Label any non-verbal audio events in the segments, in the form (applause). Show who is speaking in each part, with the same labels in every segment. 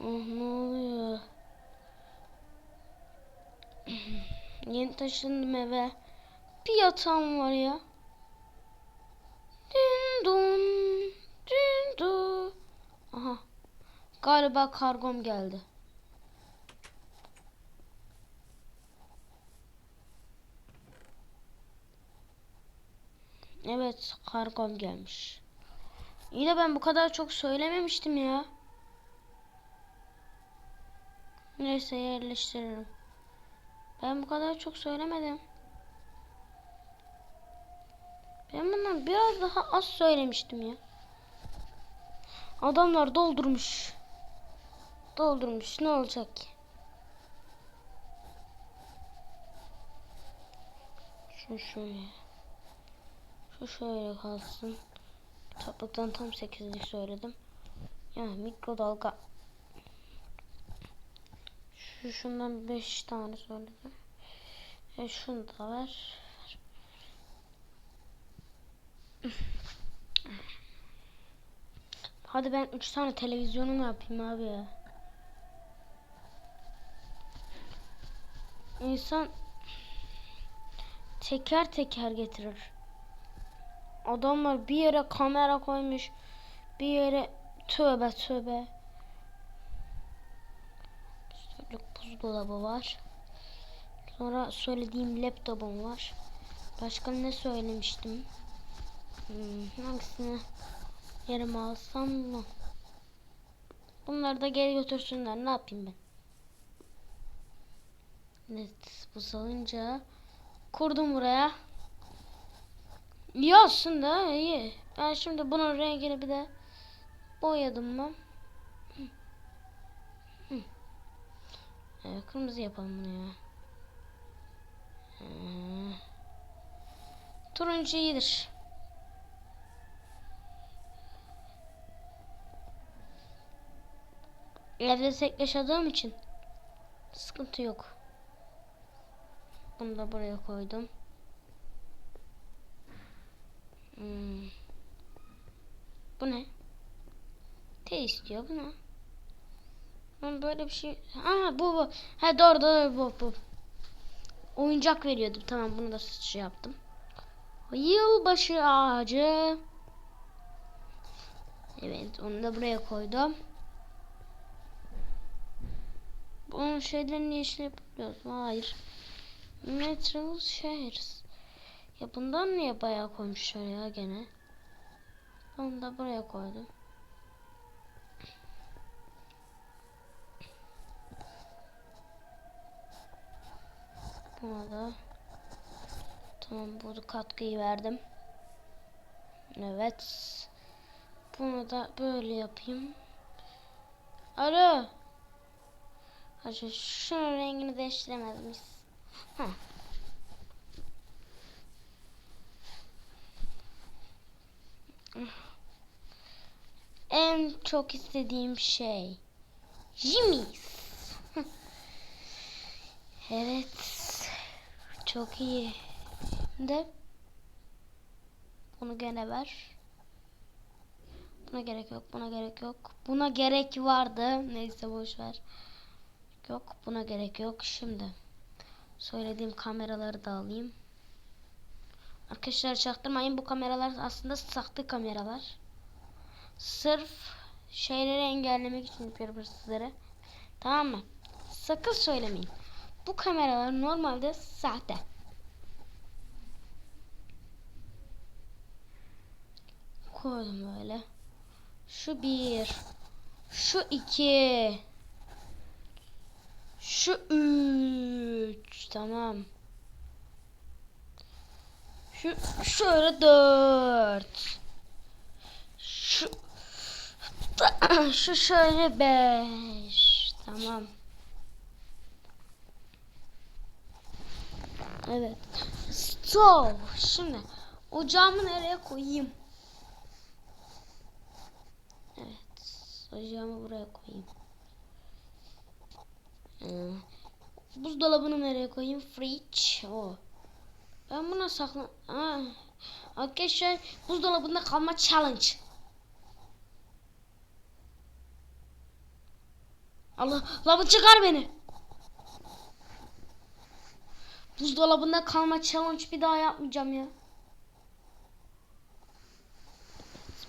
Speaker 1: Oh, ne oluyor? Yeni taşındım eve. Bir yatağım var ya. Din dun, din du. Aha. Galiba kargom geldi. Evet, kargom gelmiş. İyi de ben bu kadar çok söylememiştim ya. Neyse yerleştiririm. Ben bu kadar çok söylemedim. Ben bundan biraz daha az söylemiştim ya. Adamlar doldurmuş. Doldurmuş. Ne olacak ki? Şu şöyle. Şu şöyle kalsın. Kitaplıktan tam 8'lik söyledim. Ya mikrodalga. Şu şundan 5 tane söyledim. E şunu da ver. Hadi ben 3 tane televizyonu ne yapayım abi ya? İnsan teker teker getirir. Adamlar bir yere kamera koymuş. Bir yere tövbe tövbe. Şöyle buzdolabı var. Sonra söylediğim laptopum var. Başka ne söylemiştim? Hmm, hangisini yerime alsam mı? Bunları da geri götürsünler. Ne yapayım ben? Evet, bu salınca kurdum buraya. İyi aslında iyi. Ben şimdi bunun rengini bir de boyadım mı? Hı. Hı. Evet, kırmızı yapalım bunu ya. Hmm. Turuncu iyidir. Evde tek yaşadığım için sıkıntı yok. Bunu da buraya koydum. Hmm. Bu ne? T istiyor bu ne? Ben böyle bir şey... Aa bu bu. Ha doğru doğru bu bu. Oyuncak veriyordum. Tamam bunu da şey yaptım. Yılbaşı ağacı. Evet onu da buraya koydum. Bunun şeylerin yeşil yapabiliyoruz. Hayır. Metro Shares. Ya bundan niye bayağı koymuşlar ya gene? Onu da buraya koydum. Da tamam bu katkıyı verdim. Evet. Bunu da böyle yapayım. Alo. Hacı şunun rengini değiştiremez miyiz? Heh. En çok istediğim şey. Jimmy's. evet. Çok iyi. De bunu gene ver. Buna gerek yok. Buna gerek yok. Buna gerek vardı. Neyse boş ver. Yok. Buna gerek yok. Şimdi söylediğim kameraları da alayım. Arkadaşlar çaktırmayın. Bu kameralar aslında sahte kameralar. Sırf şeyleri engellemek için yapıyorum sizlere. Tamam mı? Sakın söylemeyin. Bu kameralar normalde sahte. Koydum böyle. Şu bir. Şu iki. Şu üç. Tamam. Şu şöyle dört. Şu (clears throat) şu şöyle beş. Tamam. Evet. Stop. Şimdi ocağımı nereye koyayım? Evet. Ocağımı buraya koyayım. Ee, buzdolabını nereye koyayım? Fridge. O. Ben buna sakla... Aa, arkadaşlar buzdolabında kalma challenge. Allah lavı çıkar beni. Buzdolabında kalma challenge bir daha yapmayacağım ya.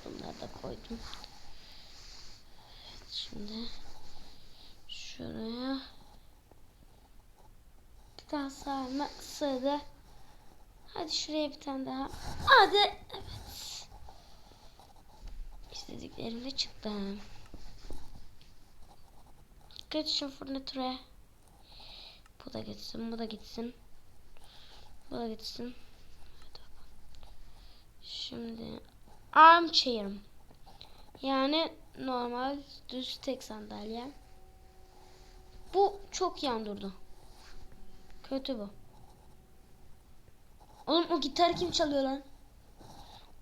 Speaker 1: Bunları da koydum. Evet, şimdi şuraya bir daha sarma sığdı. Hadi şuraya bir tane daha. Hadi. Evet. İstediklerim de çıktı. Geç şu fırnatöre. Bu da gitsin, bu da gitsin. Da gitsin. Şimdi armchair'ım. Yani normal düz tek sandalye. Bu çok yan durdu. Kötü bu. Oğlum o gitarı kim çalıyor lan?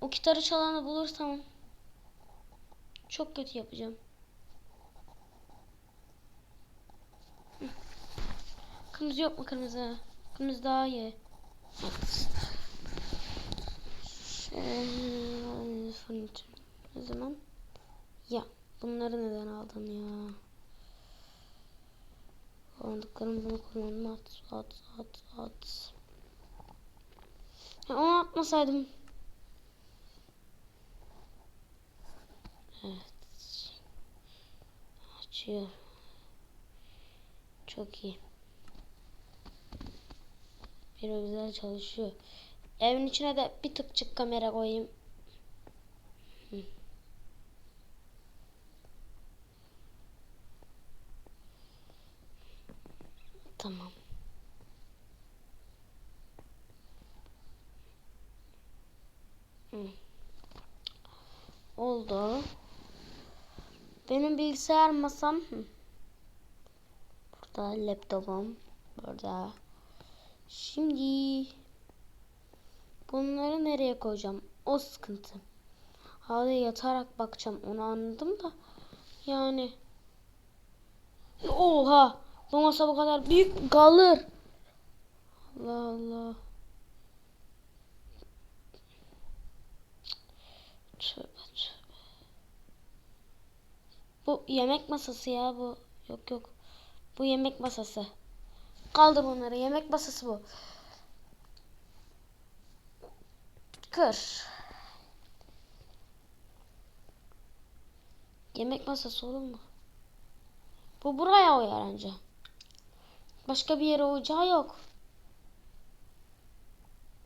Speaker 1: O gitarı çalanı bulursam çok kötü yapacağım. Kırmızı yok mu kırmızı? Kırmızı daha iyi. Evet. Şey, furniture. Ne zaman? Ya bunları neden aldın ya? Kullandıklarım bunu kullandım. At, at, at, at. Ya onu atmasaydım. Evet. Açıyor. Çok iyi. Bir güzel çalışıyor. Evin içine de bir tıkçık kamera koyayım. Tamam. Hı. Oldu. Benim bilgisayar masam. Burada laptopum. Burada. Şimdi bunları nereye koyacağım? O sıkıntı. Halıya yatarak bakacağım. Onu anladım da. Yani. Oha. Bu masa bu kadar büyük kalır. Allah Allah. Tövbe tövbe. Bu yemek masası ya bu. Yok yok. Bu yemek masası. Kaldır bunları. Yemek masası bu. Kır. Yemek masası olur mu? Bu buraya uyar anca. Başka bir yere uyacağı yok.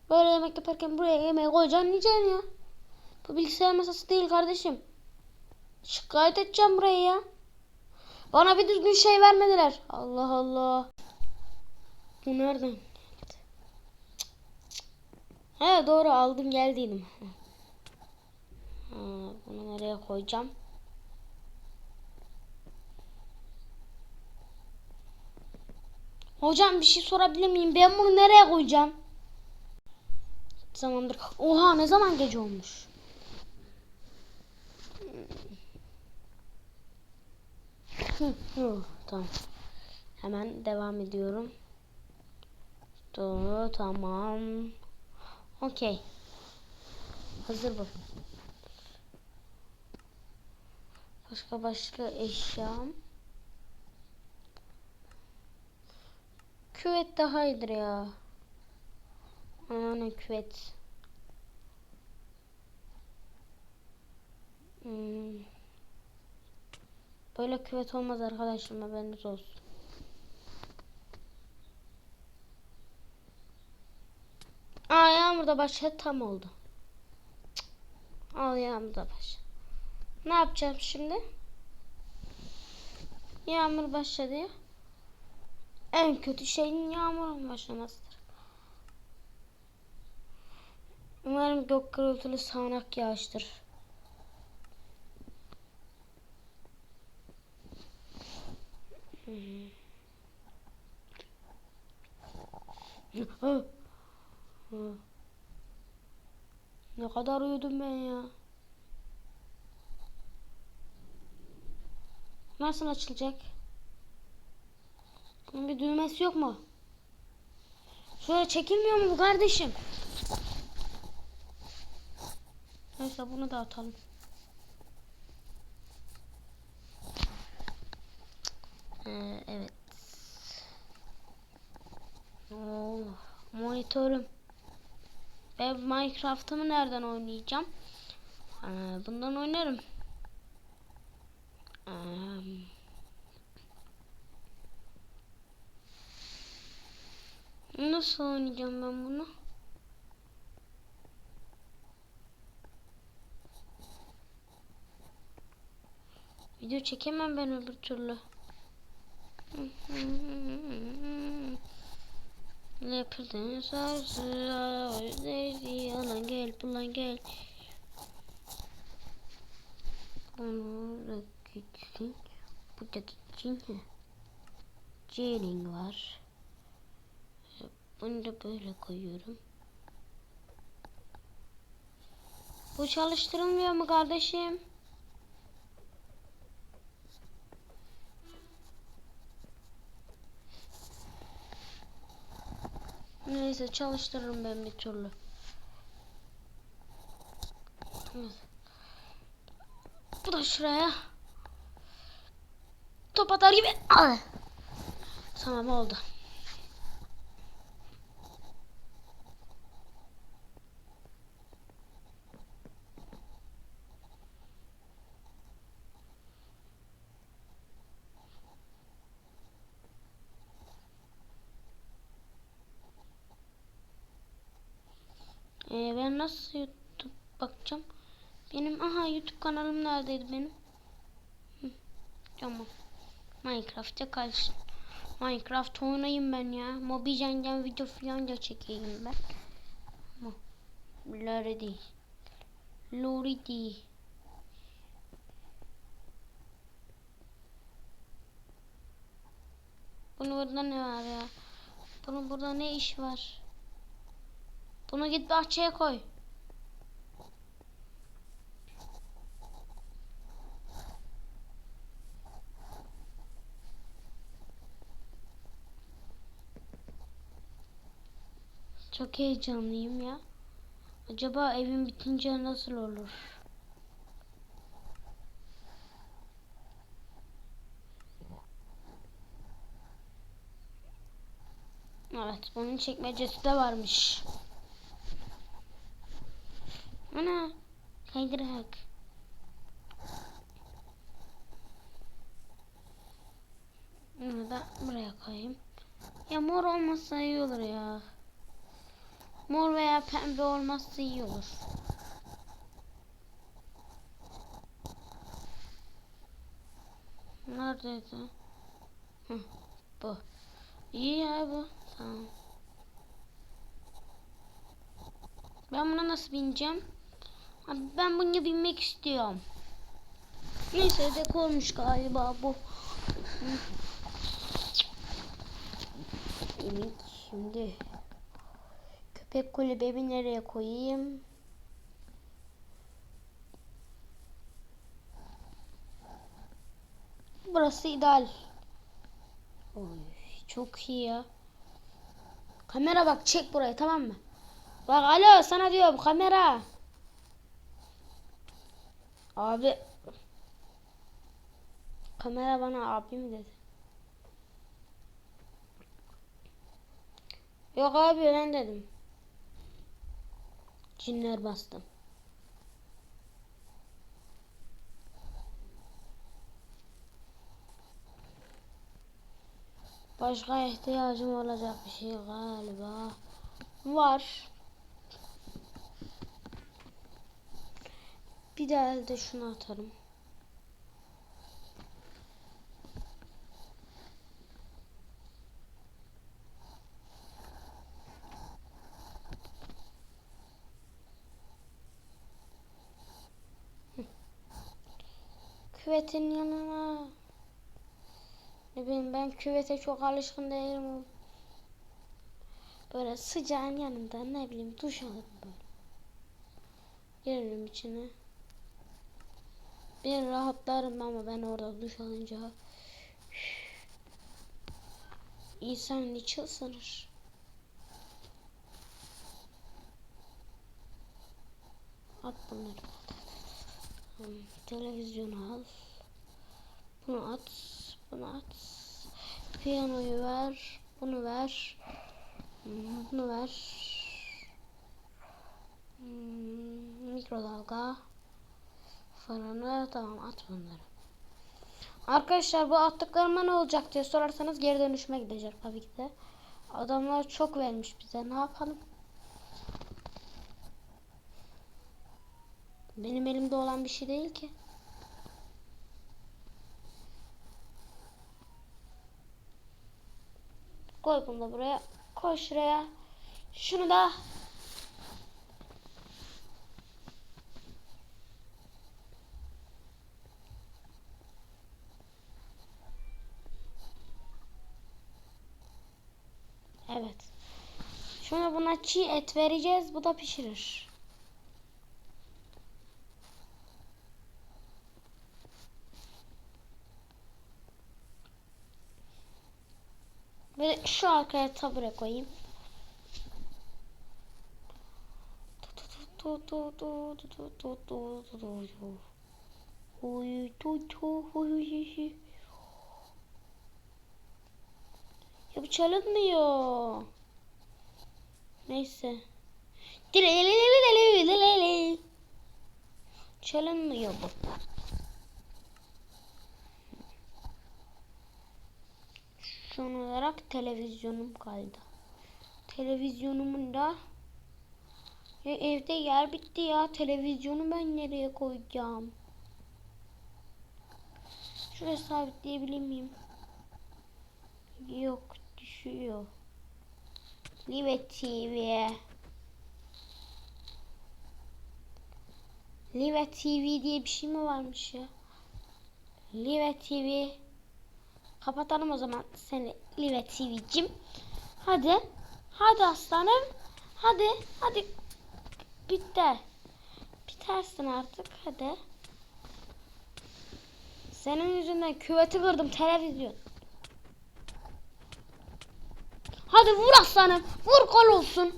Speaker 1: Böyle yemek yaparken buraya yemeği koyacaksın yiyeceksin ya. Bu bilgisayar masası değil kardeşim. Şikayet edeceğim burayı ya. Bana bir düzgün şey vermediler. Allah Allah. Bu nereden geldi? He doğru aldım geldiydim. Ha, bunu nereye koyacağım? Hocam bir şey sorabilir miyim? Ben bunu nereye koyacağım? Zamandır. Oha ne zaman gece olmuş? Hı, tamam. Hemen devam ediyorum. Doğru tamam. Okey. Hazır bu. Başka başka eşyam. Küvet daha iyidir ya. Aman küvet. Hmm. Böyle küvet olmaz arkadaşım haberiniz olsun. Aa yağmur da başladı tam oldu. Cık. Al yağmur da başladı. Ne yapacağım şimdi? Yağmur başladı ya. En kötü şeyin yağmurun başlamasıdır. Umarım gök gürültülü sağanak yağıştır. Hmm. Ne kadar uyudum ben ya. Nasıl açılacak? Bunun bir düğmesi yok mu? Şöyle çekilmiyor mu bu kardeşim? Neyse bunu da atalım. Ee, evet. Oo, monitörüm. Ben Minecraft'ımı nereden oynayacağım? Ee, bundan oynarım. Ee, nasıl oynayacağım ben bunu? Video çekemem ben öbür türlü. (laughs) Leopard'ın sarsı özleri yalan gel bulan gel. Bunu da gitsin. Bu da gitsin. Jailing var. Bunu da böyle koyuyorum. Bu çalıştırılmıyor mu kardeşim? Neyse çalıştırırım ben bir türlü. Bu da şuraya. Top atar gibi. Al. Tamam oldu. Ee, ben nasıl YouTube bakacağım? Benim aha YouTube kanalım neredeydi benim? Hı, tamam. Minecraft'ta kalsın. Minecraft oynayayım ben ya. Mobijen'den video falan da çekeyim ben. Ama Lori değil. Lori değil. Bunun burada ne var ya? Bunun burada ne iş var? Bunu git bahçeye koy. Çok heyecanlıyım ya. Acaba evim bitince nasıl olur? Evet, bunun çekmecesi de varmış. Kaydırak. Bunu da buraya koyayım. Ya mor olmazsa iyi olur ya. Mor veya pembe olmazsa iyi olur. Neredeydi? Hı, bu. İyi ya bu. Tamam. Ben buna nasıl bineceğim? Abi ben bunu binmek istiyorum. Neyse dekormuş galiba bu. Evet şimdi köpek kulübemi nereye koyayım? Burası ideal. Oy, çok iyi ya. Kamera bak çek burayı tamam mı? Bak alo sana diyorum kamera. Abi. Kamera bana abi mi dedi? Yok abi ben dedim. Cinler bastım. Başka ihtiyacım olacak bir şey galiba. Var. Bir daha elde şunu atarım. Küvetin yanına. Ne bileyim ben küvete çok alışkın değilim. Böyle sıcağın yanında ne bileyim duş alırım böyle. Girerim içine. Bir rahatlarım ama ben orada duş alınca insan içi ısınır. At bunları. Hmm, Televizyonu al. Bunu at. Bunu at. Piyanoyu ver. Bunu ver. Hmm, Bunu ver. Hmm, Mikrodalga. Fırını tamam at bunları. Arkadaşlar bu attıklarıma ne olacak diye sorarsanız geri dönüşüme gidecek tabii ki de. Adamlar çok vermiş bize ne yapalım. Benim elimde olan bir şey değil ki. Koy bunu da buraya. Koy şuraya. Şunu da. Ona çiğ et vereceğiz. Bu da pişirir. Böyle şu arkaya tabure koyayım. Ya bu çalınmıyor. Neyse. Çalınmıyor bu. Son olarak televizyonum kaldı. Televizyonumun da ya evde yer bitti ya. Televizyonu ben nereye koyacağım? Şuraya sabitleyebilir miyim? Yok düşüyor. Live TV. Live TV diye bir şey mi varmış ya? Live TV. Kapatalım o zaman seni Live TV'cim. Hadi. Hadi aslanım. Hadi. Hadi. Bitti. Bitersin artık. Hadi. Senin yüzünden küveti kırdım televizyon. Hadi vur aslanım. Vur gol olsun.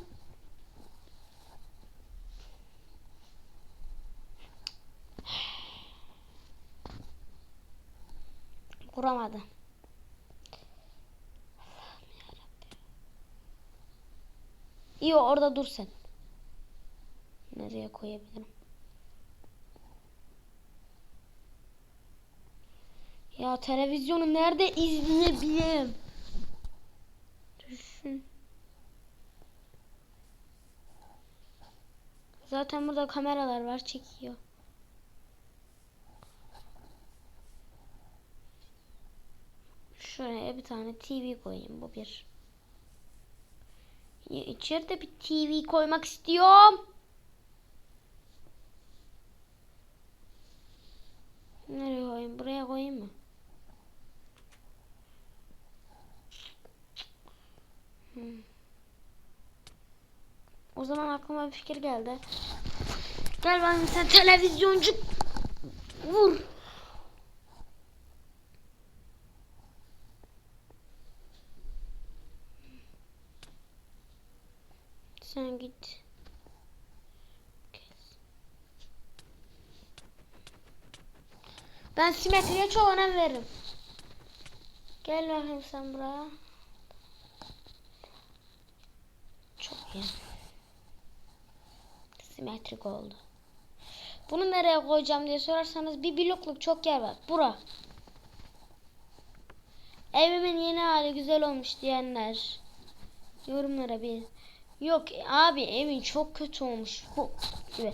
Speaker 1: Vuramadı. İyi orada dur sen. Nereye koyabilirim? Ya televizyonu nerede izleyebilirim? Zaten burada kameralar var çekiyor. Şuraya bir tane TV koyayım bu bir. İçeride bir TV koymak istiyorum. Nereye koyayım? Buraya koyayım mı? Hmm. O zaman aklıma bir fikir geldi. Gel ben sen televizyoncu vur. Sen git. Ben simetriye çok önem veririm. Gel bakayım sen buraya. Çok iyi. Simetrik oldu. Bunu nereye koyacağım diye sorarsanız bir blokluk çok yer var. Bura. Evimin yeni hali güzel olmuş diyenler. Yorumlara bir. Yok abi evin çok kötü olmuş. Bu gibi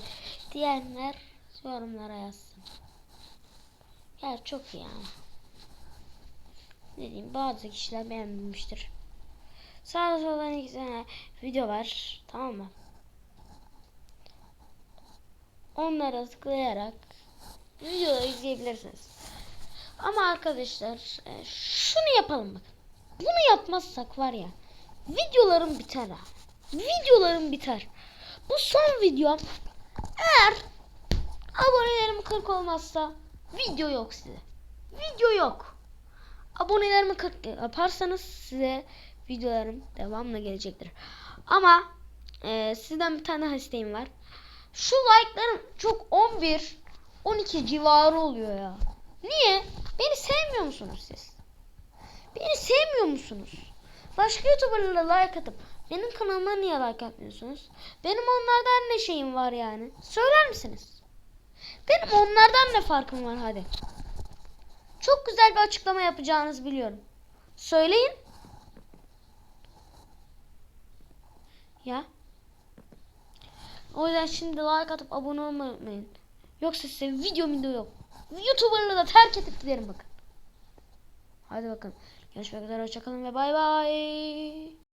Speaker 1: diyenler yorumlara yazsın. Ya çok iyi ama. Ne diyeyim bazı kişiler beğenmemiştir. Sağda solda iki tane video var. Tamam mı? Onlara tıklayarak videoları izleyebilirsiniz. Ama arkadaşlar e, şunu yapalım bakın. Bunu yapmazsak var ya videolarım biter ha. Videolarım biter. Bu son videom. Eğer abonelerim 40 olmazsa video yok size. Video yok. Abonelerimi 40 yaparsanız size videolarım devamlı gelecektir. Ama e, sizden bir tane isteğim var. Şu like'larım çok 11 12 civarı oluyor ya. Niye? Beni sevmiyor musunuz siz? Beni sevmiyor musunuz? Başka YouTuber'lara like atıp benim kanalıma niye like atmıyorsunuz? Benim onlardan ne şeyim var yani? Söyler misiniz? Benim onlardan ne farkım var hadi. Çok güzel bir açıklama yapacağınızı biliyorum. Söyleyin. Ya. O yüzden şimdi like atıp abone olmayı unutmayın. Yoksa size video video yok. YouTuber'ları da terk edip giderim bakın. Hadi bakın. Görüşmek üzere. Hoşçakalın ve bay bay.